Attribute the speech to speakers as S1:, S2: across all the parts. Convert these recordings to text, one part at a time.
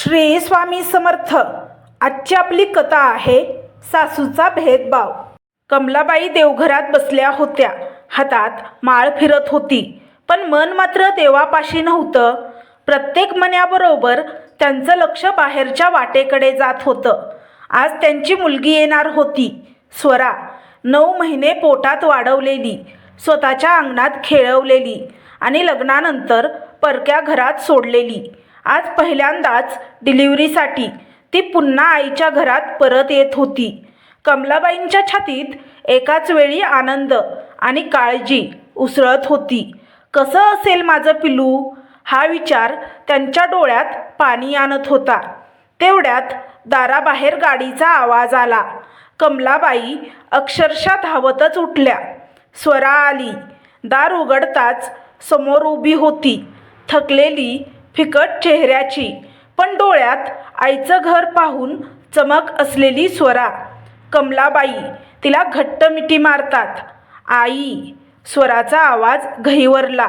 S1: श्री स्वामी समर्थ. आजची आपली कथा आहे सासूचा भेदभाव. कमलाबाई देवघरात बसल्या होत्या. हातात माळ फिरत होती. पण मन मात्र देवापाशी नव्हतं. प्रत्येक मन्याबरोबर त्यांचं लक्ष बाहेरच्या वाटेकडे जात होतं. आज त्यांची मुलगी येणार होती. स्वरा नऊ महिने पोटात वाढवलेली. स्वतःच्या अंगणात खेळवलेली. आणि लग्नानंतर परक्या घरात सोडलेली. आज पहिल्यांदाच डिलिव्हरीसाठी ती पुन्हा आईच्या घरात परत येत होती. कमलाबाईंच्या छातीत एकाच वेळी आनंद आणि काळजी उसळत होती. कसं असेल माझं पिलू हा विचार त्यांच्या डोळ्यात पाणी आणत होता. तेवढ्यात दाराबाहेर गाडीचा आवाज आला. कमलाबाई अक्षरशः धावतच उठल्या. स्वरा आली. दार उघडताच समोर उभी होती. थकलेली फिकट चेहऱ्याची पण डोळ्यात आईचं घर पाहून चमक असलेली स्वरा. कमलाबाई तिला घट्ट मिठी मारतात. आई स्वराचा आवाज घहीवरला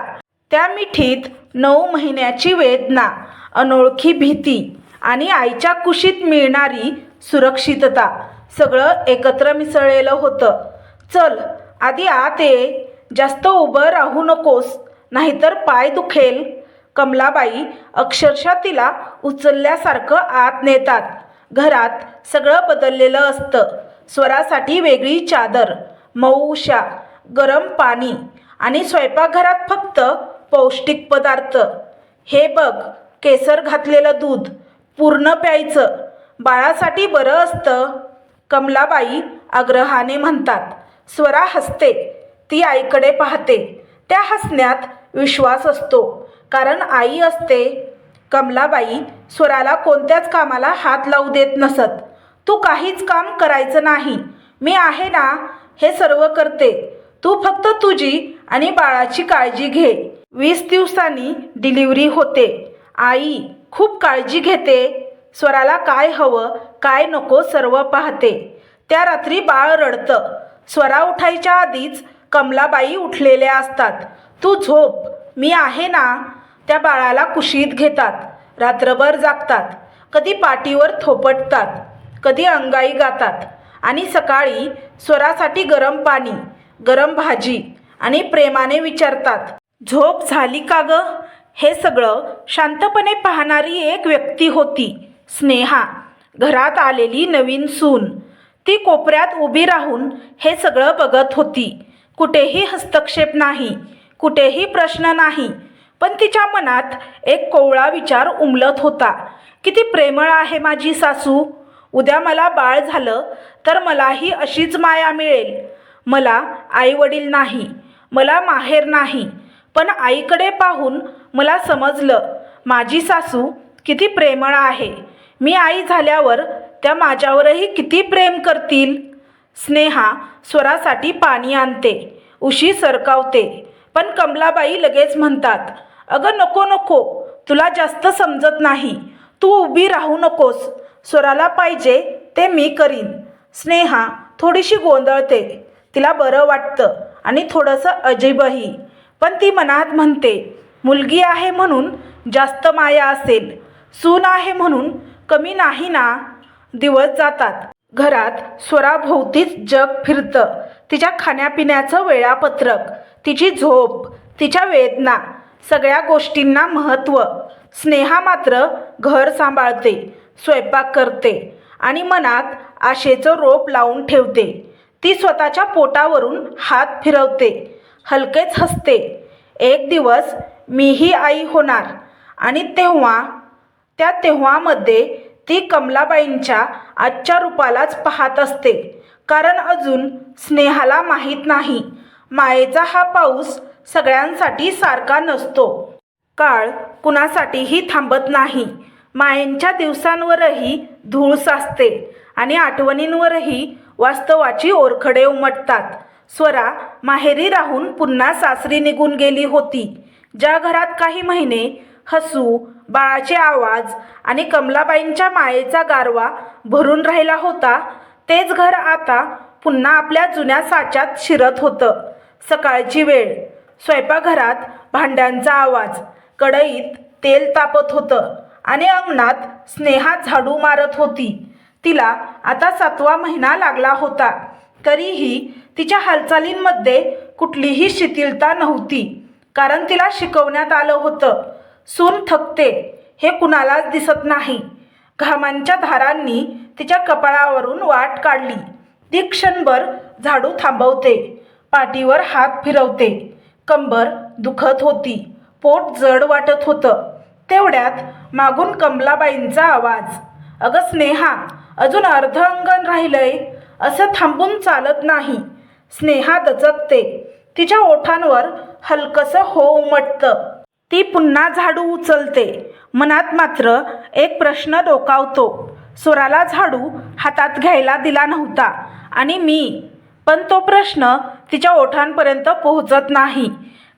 S1: त्या मिठीत नऊ महिन्याची वेदना अनोळखी भीती आणि आईच्या कुशीत मिळणारी सुरक्षितता सगळं एकत्र मिसळलेलं होतं. चल आधी आत ये जास्त उभं राहू नकोस नाहीतर पाय दुखेल. कमलाबाई अक्षरशः तिला उचलल्यासारखं आत नेतात. घरात सगळं बदललेलं असतं. स्वरासाठी वेगळी चादर मऊशा गरम पाणी आणि स्वयंपाकघरात फक्त पौष्टिक पदार्थ. हे बघ केसर घातलेलं दूध पूर्ण प्यायचं. बाळासाठी बरं असतं कमलाबाई आग्रहाने म्हणतात. स्वरा हसते ती आईकडे पाहते. त्या हसण्यात विश्वास असतो. कारण आई असते. कमलाबाई स्वराला कोणत्याच कामाला हात लावू देत नसत. तू काहीच काम करायचं नाही. मी आहे ना हे सर्व करते. तू फक्त तुझी आणि बाळाची काळजी घे. वीस दिवसांनी डिलिव्हरी होते. आई खूप काळजी घेते. स्वराला काय हवं काय नको सर्व पाहते. त्या रात्री बाळ रडतं. स्वरा उठायच्या आधीच कमलाबाई उठलेल्या असतात. तू झोप. मी आहे ना त्या बाळाला कुशीत घेतात रात्रभर जागतात कधी पाठीवर थोपटतात कधी अंगाई गातात आणि सकाळी स्वरासाठी गरम पाणी गरम भाजी आणि प्रेमाने विचारतात. झोप झाली का ग? हे सगळं शांतपणे पाहणारी एक व्यक्ती होती स्नेहा. घरात आलेली नवीन सून. ती कोपऱ्यात उभी राहून हे सगळं बघत होती. कुठेही हस्तक्षेप नाही कुठेही प्रश्न नाही पण तिच्या मनात एक कोवळा विचार उमलत होता. किती प्रेमळ आहे माझी सासू. उद्या मला बाळ झालं तर मलाही अशीच माया मिळेल. मला आईवडील नाही मला माहेर नाही. पण आईकडे पाहून मला समजलं माझी सासू किती प्रेमळ आहे. मी आई झाल्यावर त्या माझ्यावरही किती प्रेम करतील. स्नेहा स्वरासाठी पाणी आणते उशी सरकावते. पण कमलाबाई लगेच म्हणतात अगं नको नको. तुला जास्त समजत नाही. तू उभी राहू नकोस. स्वराला पाहिजे ते मी करीन. स्नेहा थोडीशी गोंधळते. तिला बरं वाटतं आणि थोडंसं अजीबही. पण ती मनात म्हणते मुलगी आहे म्हणून जास्त माया असेल. सून आहे म्हणून कमी नाही ना. दिवस जातात. घरात स्वराभोवतीच जग फिरतं. तिच्या खाण्यापिण्याचं वेळापत्रक तिची झोप तिच्या वेदना सगळ्या गोष्टींना महत्त्व. स्नेहा मात्र घर सांभाळते स्वयंपाक करते आणि मनात आशेचं रोप लावून ठेवते. ती स्वतःच्या पोटावरून हात फिरवते हलकेच हसते. एक दिवस मीही आई होणार आणि तेव्हा त्या तेव्हामध्ये ती कमलाबाईंच्या आजच्या रूपालाच पाहत असते. कारण अजून स्नेहाला माहीत नाही. मायेचा हा पाऊस सगळ्यांसाठी सारखा नसतो. काळ कुणासाठीही थांबत नाही. मायेंच्या दिवसांवरही धूळ साचते आणि आठवणींवरही वास्तवाची ओरखडे उमटतात. स्वरा माहेरी राहून पुन्हा सासरी निघून गेली होती. ज्या घरात काही महिने हसू बाळाचे आवाज आणि कमलाबाईंच्या मायेचा गारवा भरून राहिला होता तेच घर आता पुन्हा आपल्या जुन्या साच्यात शिरत होतं. सकाळची वेळ. स्वयंपाकघरात भांड्यांचा आवाज. कढईत तेल तापत होतं आणि अंगणात स्नेहा झाडू मारत होती. तिला आता सातवा महिना लागला होता. तरीही तिच्या हालचालींमध्ये कुठलीही शिथिलता नव्हती. कारण तिला शिकवण्यात आलं होतं सून थकते हे कुणालाच दिसत नाही. घामांच्या धारांनी तिच्या कपाळावरून वाट काढली. ती क्षणभर झाडू थांबवते पाठीवर हात फिरवते. कंबर दुखत होती. पोट जड वाटत होतं. तेवढ्यात मागून कमलाबाईंचा आवाज अगं स्नेहा अजून अर्ध अंगण राहिलंय. असं थांबून चालत नाही. स्नेहा दचकते. तिच्या ओठांवर हलकसं हो उमटतं. ती पुन्हा झाडू उचलते. मनात मात्र एक प्रश्न डोकावतो. स्वराला झाडू हातात घ्यायला दिला नव्हता आणि मी पण तो प्रश्न तिच्या ओठांपर्यंत पोहोचत नाही.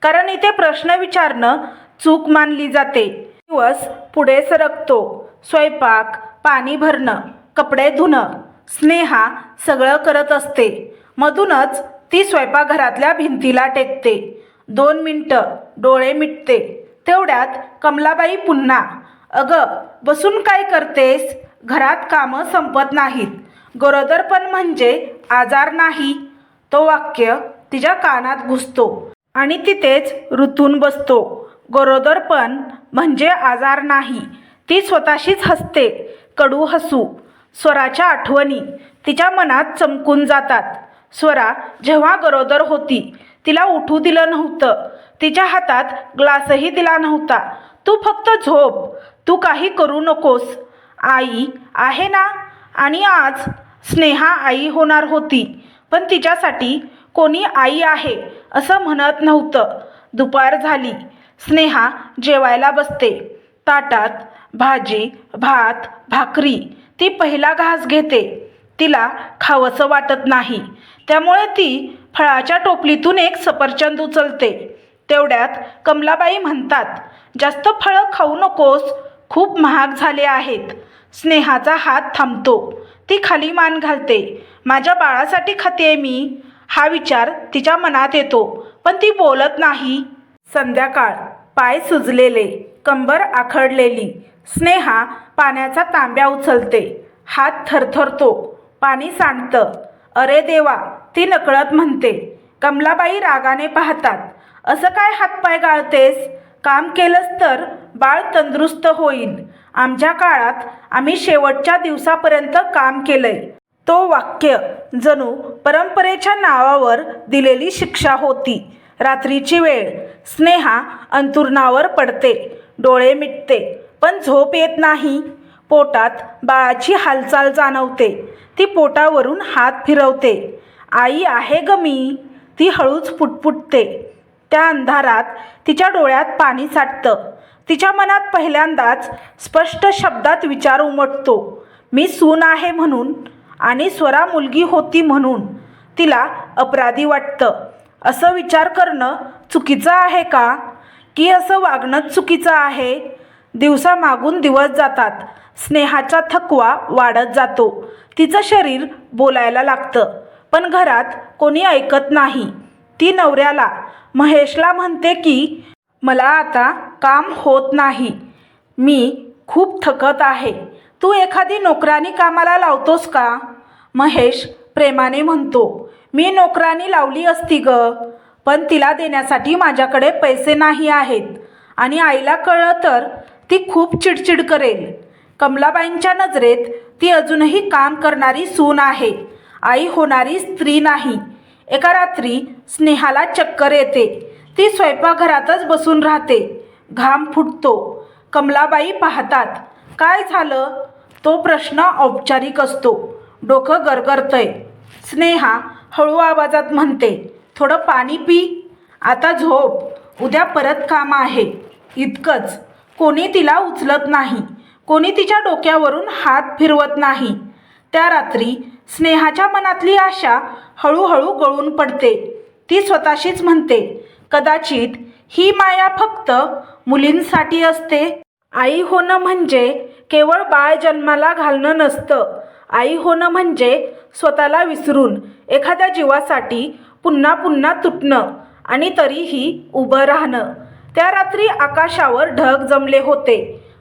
S1: कारण इथे प्रश्न विचारणं चूक मानली जाते. दिवस पुढे सरकतो. स्वयंपाक पाणी भरणं कपडे धुणं स्नेहा सगळं करत असते. मधूनच ती स्वयंपाकघरातल्या भिंतीला टेकते. दोन मिनटं डोळे मिटते. तेवढ्यात कमलाबाई पुन्हा अगं बसून काय करतेस? घरात कामं संपत नाहीत. गरोदरपण म्हणजे आजार नाही तो वाक्य तिच्या कानात घुसतो आणि तिथेच ऋतून बसतो. गरोदरपण म्हणजे आजार नाही ती स्वतःशीच हसते कडू हसू. स्वराच्या आठवणी तिच्या मनात चमकून जातात. स्वरा जेव्हा गरोदर होती तिला उठू दिलं नव्हतं. तिच्या हातात ग्लासही दिला नव्हता. तू फक्त झोप तू काही करू नकोस. आई आहे ना? आणि आज स्नेहा आई होणार होती पण तिच्यासाठी कोणी आई आहे असं म्हणत नव्हतं. दुपार झाली. स्नेहा जेवायला बसते. ताटात भाजी भात भाकरी ती पहिला घास घेते. तिला खावंसं वाटत नाही. त्यामुळे ती फळाच्या टोपलीतून एक सफरचंद उचलते. तेवढ्यात कमलाबाई म्हणतात जास्त फळं खाऊ नकोस खूप महाग झाले आहेत. स्नेहाचा हात थांबतो. ती खाली मान घालते. माझ्या बाळासाठी खाते मी. हा विचार तिच्या मनात येतो. पण ती बोलत नाही. संध्याकाळ. पाय सुजलेले. कंबर आखडलेली. स्नेहा पाण्याचा तांब्या उचलते. हात थरथरतो. पाणी सांडतं. अरे देवा ती नकळत म्हणते. कमलाबाई रागाने पाहतात. असं काय हातपाय गाळतेस? काम केलंस तर बाळ तंदुरुस्त होईल. आमच्या काळात आम्ही शेवटच्या दिवसापर्यंत काम केलंय. तो वाक्य जणू परंपरेच्या नावावर दिलेली शिक्षा होती. रात्रीची वेळ स्नेहा अंतुरणावर पडते डोळे मिटते पण झोप येत नाही. पोटात बाळाची हालचाल जाणवते ती पोटावरून हात फिरवते. आई आहे ग मी ती हळूच पुटपुटते. त्या अंधारात तिच्या डोळ्यात पाणी साठतं. तिच्या मनात पहिल्यांदाच स्पष्ट शब्दात विचार उमटतो. मी सून आहे म्हणून आणि स्वरा मुलगी होती म्हणून तिला अपराधी वाटतं. असं विचार करणं चुकीचं आहे का? की असं वागणंच चुकीचं आहे? दिवसा मागून दिवस जातात. स्नेहाचा थकवा वाढत जातो. तिचं शरीर बोलायला लागतं. पण घरात कोणी ऐकत नाही. ती नवऱ्याला महेशला म्हणते की मला आता काम होत नाही. मी खूप थकत आहे. तू एखादी नोकरानी कामाला लावतोस का? महेश प्रेमाने म्हणतो. मी नोकरानी लावली असती ग पण तिला देण्यासाठी माझ्याकडे पैसे नाही आहेत. आणि आईला कळलं तर ती खूप चिडचिड करेल. कमलाबाईंच्या नजरेत ती अजूनही काम करणारी सून आहे. आई होणारी स्त्री नाही. एका रात्री स्नेहाला चक्कर येते. ती स्वयंपाकघरातच बसून राहते. घाम फुटतो. कमलाबाई पाहतात काय झालं? तो प्रश्न औपचारिक असतो. डोकं गरगरतंय. स्नेहा हळू आवाजात म्हणते थोडं पाणी पी. आता झोप. उद्या परत काम आहे. इतकंच. कोणी तिला उचलत नाही. कोणी तिच्या डोक्यावरून हात फिरवत नाही. त्या रात्री स्नेहाच्या मनातली आशा हळूहळू गळून पडते. ती स्वतःशीच म्हणते कदाचित ही माया फक्त मुलींसाठी असते. आई होणं म्हणजे केवळ बाळ जन्माला घालणं नसतं. आई होणं म्हणजे स्वतःला विसरून एखाद्या जीवासाठी पुन्हा पुन्हा तुटणं आणि तरीही उभं राहणं. त्या रात्री आकाशावर ढग जमले होते.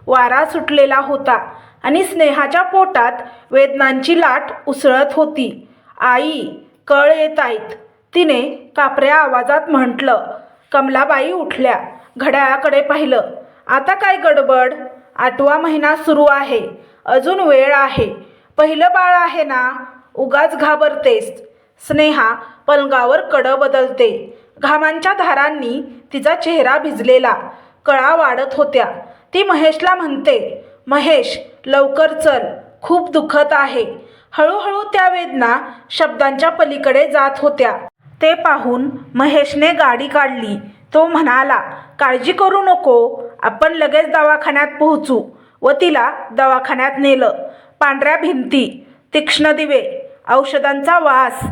S1: वारा सुटलेला होता आणि स्नेहाच्या पोटात वेदनांची लाट उसळत होती. आई कळ येत आहेत. तिने कापऱ्या आवाजात म्हटलं कमलाबाई उठल्या. घड्याळाकडे पाहिलं. आता काय गडबड? आठवा महिना सुरू आहे. अजून वेळ आहे. पहिलं बाळ आहे ना? उगाच घाबरतेस. स्नेहा पलंगावर कडं बदलते. घामांच्या धारांनी तिचा चेहरा भिजलेला. कळा वाढत होत्या. ती महेशला म्हणते महेश लवकर चल. खूप दुखत आहे. हळूहळू त्या वेदना शब्दांच्या पलीकडे जात होत्या. ते पाहून महेशने गाडी काढली. तो म्हणाला काळजी करू नको आपण लगेच दवाखान्यात पोहोचू. व तिला दवाखान्यात नेलं. पांढऱ्या भिंती तीक्ष्ण दिवे औषधांचा वास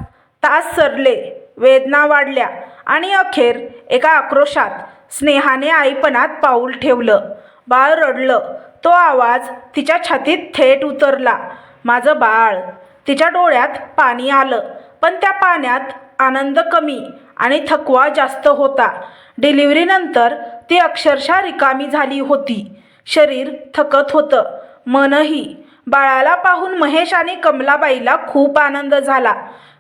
S1: तास सरले वेदना वाढल्या आणि अखेर एका आक्रोशात स्नेहाने आईपणात पाऊल ठेवलं. बाळ रडलं. तो आवाज तिच्या छातीत थेट उतरला. माझं बाळ. तिच्या डोळ्यात पाणी आलं. पण त्या पाण्यात आनंद कमी आणि थकवा जास्त होता. डिलिव्हरीनंतर ती अक्षरशः रिकामी झाली होती. शरीर थकत होतं. मनही. बाळाला पाहून महेश आणि कमलाबाईला खूप आनंद झाला.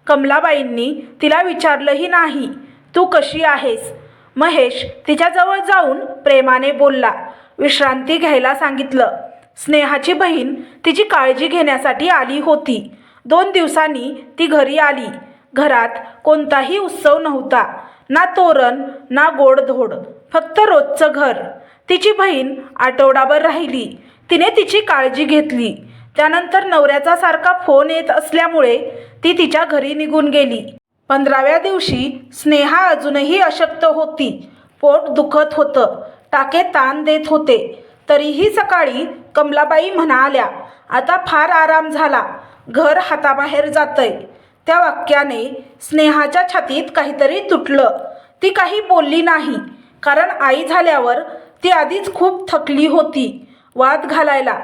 S1: कमलाबाईंनी तिला विचारलंही नाही तू कशी आहेस? महेश तिच्याजवळ जाऊन प्रेमाने बोलला. विश्रांती घ्यायला सांगितलं. स्नेहाची बहीण तिची काळजी घेण्यासाठी आली होती. दोन दिवसांनी ती घरी आली. घरात कोणताही उत्सव नव्हता. ना तोरण ना गोडधोड. फक्त रोजचं घर. तिची बहीण आठवडाभर राहिली. तिने तिची काळजी घेतली. त्यानंतर नवऱ्याचा सारखा फोन येत असल्यामुळे ती तिच्या घरी निघून गेली. पंधराव्या दिवशी स्नेहा अजूनही अशक्त होती. पोट दुखत होतं. टाके ताण देत होते. तरीही सकाळी कमलाबाई म्हणाल्या आता फार आराम झाला. घर हाताबाहेर जातंय. त्या वाक्याने स्नेहाच्या छातीत काहीतरी तुटलं. ती काही बोलली नाही. कारण आई झाल्यावर ती आधीच खूप थकली होती. वाद घालायला.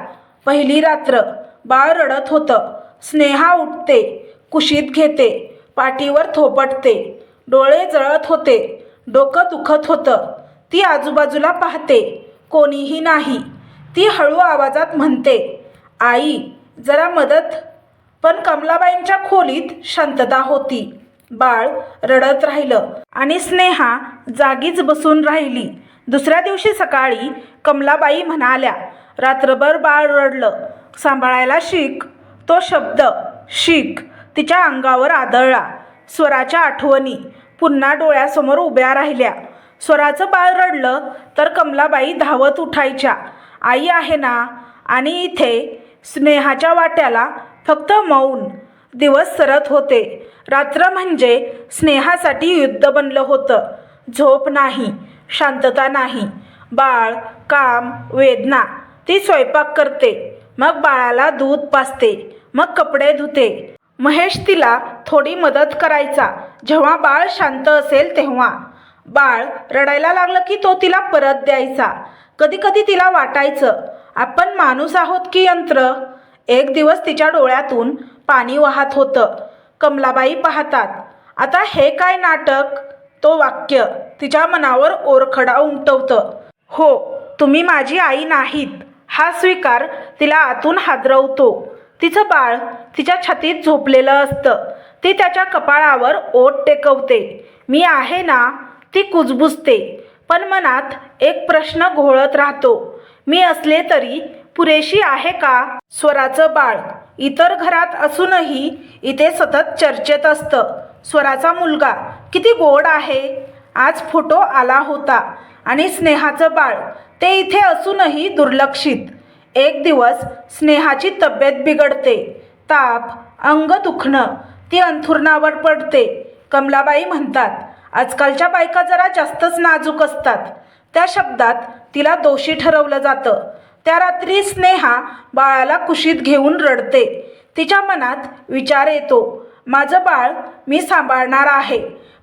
S1: पहिली रात्र. बाळ रडत होतं. स्नेहा उठते. कुशीत घेते. पाठीवर थोपटते. डोळे जळत होते. डोकं दुखत होतं. ती आजूबाजूला पाहते. कोणीही नाही. ती हळू आवाजात म्हणते आई जरा मदत पण कमलाबाईंच्या खोलीत शांतता होती. बाळ रडत राहिलं आणि स्नेहा जागीच बसून राहिली. दुसऱ्या दिवशी सकाळी कमलाबाई म्हणाल्या रात्रभर बाळ रडलं. सांभाळायला शिक. तो शब्द शिक तिच्या अंगावर आदळला. स्वराच्या आठवणी पुन्हा डोळ्यासमोर उभ्या राहिल्या. स्वराचं बाळ रडलं तर कमलाबाई धावत उठायच्या. आई आहे ना? आणि इथे स्नेहाच्या वाट्याला फक्त मौन दिवस सरत होते. रात्र म्हणजे स्नेहासाठी युद्ध बनलं होतं. झोप नाही शांतता नाही. बाळ काम वेदना ती स्वयंपाक करते. मग बाळाला दूध पाजते मग कपडे धुते. महेश तिला थोडी मदत करायचा. जेव्हा बाळ शांत असेल तेव्हा. बाळ रडायला लागलं की तो तिला परत द्यायचा. कधी कधी तिला वाटायचं आपण माणूस आहोत की यंत्र? एक दिवस तिच्या डोळ्यातून पाणी वाहत होतं. कमलाबाई पाहतात आता हे काय नाटक? तो वाक्य तिच्या मनावर ओरखडा उमटवतं. हो तुम्ही माझी आई नाहीत. हा स्वीकार तिला आतून हादरवतो. तिचं बाळ तिच्या छातीत झोपलेलं असतं. ती त्याच्या कपाळावर ओट टेकवते. मी आहे ना ती कुजबुजते. पण मनात एक प्रश्न घोळत राहतो. मी असले तरी पुरेशी आहे का? स्वराचं बाळ. इतर घरात असूनही इथे सतत चर्चेत असतं. स्वराचा मुलगा किती गोड आहे? आज फोटो आला होता आणि स्नेहाचं बाळ. ते इथे असूनही दुर्लक्षित. एक दिवस स्नेहाची तब्येत बिघडते. ताप अंग दुखणं ती अंथुरणावर पडते. कमलाबाई म्हणतात आजकालच्या बायका जरा जास्तच नाजूक असतात. त्या शब्दात तिला दोषी ठरवलं जातं. त्या रात्री स्नेहा बाळाला कुशीत घेऊन रडते. तिच्या मनात विचार येतो माझं बाळ मी सांभाळणार आहे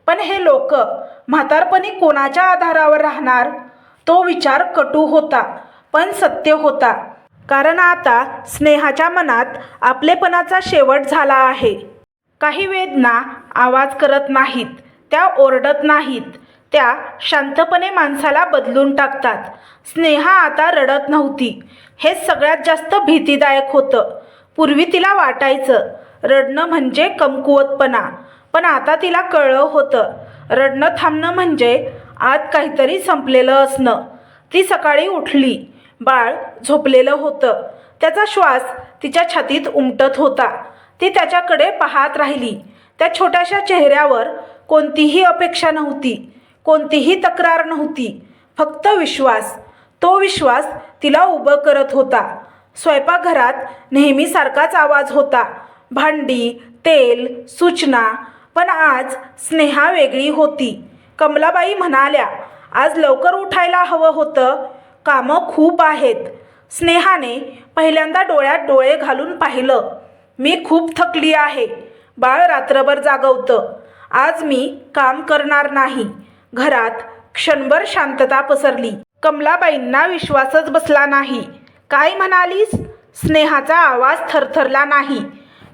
S1: पण हे लोक म्हातारपणी कोणाच्या आधारावर राहणार? तो विचार कटू होता पण सत्य होता. कारण आता स्नेहाच्या मनात आपलेपणाचा शेवट झाला आहे. काही वेदना आवाज करत नाहीत त्या ओरडत नाहीत. त्या शांतपणे माणसाला बदलून टाकतात. स्नेहा आता रडत नव्हती. हे सगळ्यात जास्त भीतीदायक होतं. पूर्वी तिला वाटायचं रडणं म्हणजे कमकुवतपणा पण आता तिला कळलं होतं. रडणं थांबणं म्हणजे आत काहीतरी संपलेलं असणं. ती सकाळी उठली. बाळ झोपलेलं होतं. त्याचा श्वास तिच्या छातीत उमटत होता. ती त्याच्याकडे पाहत राहिली. त्या छोट्याशा चेहऱ्यावर कोणतीही अपेक्षा नव्हती. कोणतीही तक्रार नव्हती. फक्त विश्वास. तो विश्वास तिला उभं करत होता. स्वयंपाकघरात नेहमीसारखाच आवाज होता. भांडी तेल सूचना. पण आज स्नेहा वेगळी होती. कमलाबाई म्हणाल्या आज लवकर उठायला हवं होतं. कामं खूप आहेत. स्नेहाने पहिल्यांदा डोळ्यात डोळे घालून पाहिलं. मी खूप थकली आहे. बाळ रात्रभर जागवतं. आज मी काम करणार नाही. घरात क्षणभर शांतता पसरली. कमलाबाईंना विश्वासच बसला नाही. काय म्हणालीस? स्नेहाचा आवाज थरथरला नाही.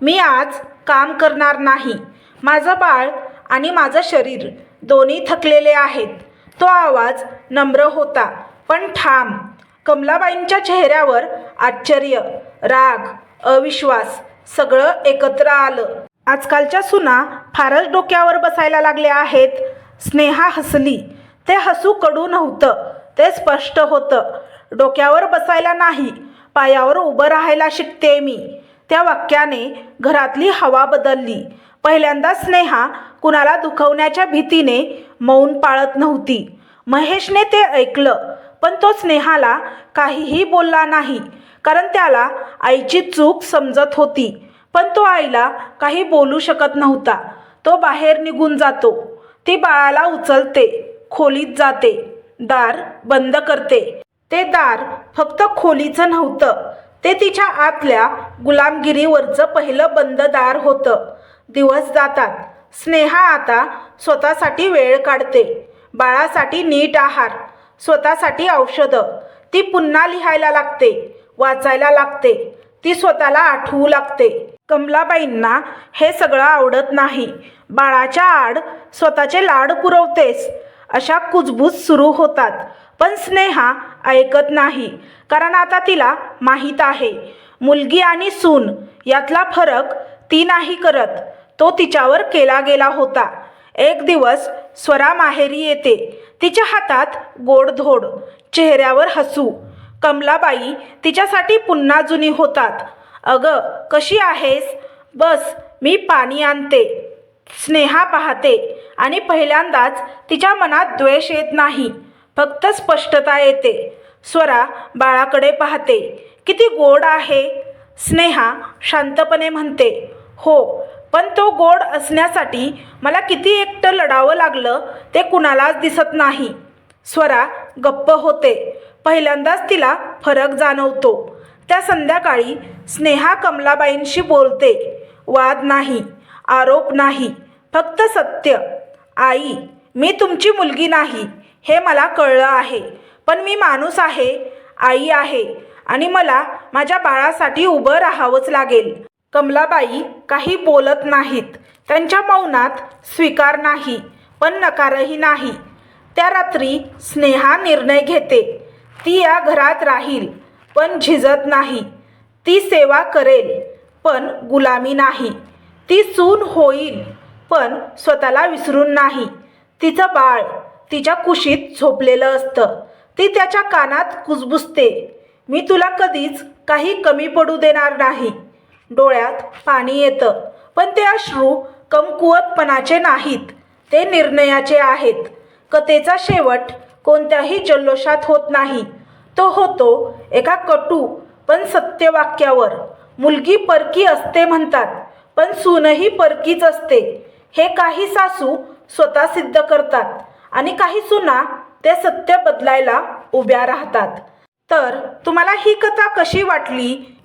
S1: मी आज काम करणार नाही. माझं बाळ आणि माझं शरीर दोन्ही थकलेले आहेत. तो आवाज नम्र होता. पण ठाम कमलाबाईंच्या चेहऱ्यावर आश्चर्य राग अविश्वास सगळं एकत्र आलं. आजकालच्या सुना फारच डोक्यावर बसायला लागल्या आहेत. स्नेहा हसली. ते हसू कडू नव्हतं. ते स्पष्ट होतं. डोक्यावर बसायला नाही. पायावर उभं राहायला शिकते मी. त्या वाक्याने घरातली हवा बदलली. पहिल्यांदा स्नेहा कुणाला दुखवण्याच्या भीतीने मौन पाळत नव्हती. महेशने ते ऐकलं पण तो स्नेहाला काहीही बोलला नाही. कारण त्याला आईची चूक समजत होती. पण तो आईला काही बोलू शकत नव्हता. तो बाहेर निघून जातो. ती बाळाला उचलते खोलीत जाते दार बंद करते. ते दार फक्त खोलीचं नव्हतं ते तिच्या आतल्या गुलामगिरीवरचं पहिलं बंद दार होतं. दिवस जातात स्नेहा आता स्वतःसाठी वेळ काढते बाळासाठी नीट आहार स्वतःसाठी औषधं ती पुन्हा लिहायला लागते वाचायला लागते ती स्वतःला आठवू लागते. कमलाबाईंना हे सगळं आवडत नाही. बाळाच्या आड स्वतःचे लाड पुरवतेस अशा कुजबूज सुरू होतात. पण स्नेहा ऐकत नाही कारण आता तिला माहीत आहे. मुलगी आणि सून यातला फरक ती नाही करत तो तिच्यावर केला गेला होता. एक दिवस स्वरा माहेरी येते. तिच्या हातात गोडधोड चेहऱ्यावर हसू. कमलाबाई तिच्यासाठी पुन्हा जुनी होतात. अगं कशी आहेस? बस मी पाणी आणते. स्नेहा पाहते आणि पहिल्यांदाच तिच्या मनात द्वेष येत नाही. फक्त स्पष्टता येते. स्वरा बाळाकडे पाहते. किती गोड आहे. स्नेहा शांतपणे म्हणते. हो पण तो गोड असण्यासाठी मला किती एकटं लढावं लागलं ते कुणालाच दिसत नाही. स्वरा गप्प होते. पहिल्यांदाच तिला फरक जाणवतो. त्या संध्याकाळी स्नेहा कमलाबाईंशी बोलते. वाद नाही आरोप नाही फक्त सत्य. आई मी तुमची मुलगी नाही हे मला कळलं आहे. पण मी माणूस आहे आई आहे आणि मला माझ्या बाळासाठी उभं राहावंच लागेल. कमलाबाई काही बोलत नाहीत. त्यांच्या मौनात स्वीकार नाही पण नकारही नाही. त्या रात्री स्नेहा निर्णय घेते. ती या घरात राहील. पण झिजत नाही. ती सेवा करेल पण गुलामी नाही. ती सून होईल पण स्वतःला विसरून नाही. तिचं बाळ तिच्या कुशीत झोपलेलं असतं. ती त्याच्या कानात कुजबुजते. मी तुला कधीच काही कमी पडू देणार नाही. डोळ्यात पाणी येतं पण ते अश्रू कमकुवतपणाचे नाहीत. ते निर्णयाचे आहेत. कथेचा शेवट कोणत्याही जल्लोषात होत नाही. तो होतो एका कटू पण सत्यवाक्यावर. मुलगी परकी असते म्हणतात पण सूनही परकीच असते. हे काही सासू स्वतः सिद्ध करतात आणि काही सुना ते सत्य बदलायला उभ्या राहतात. तर तुम्हाला ही कथा कशी वाटली?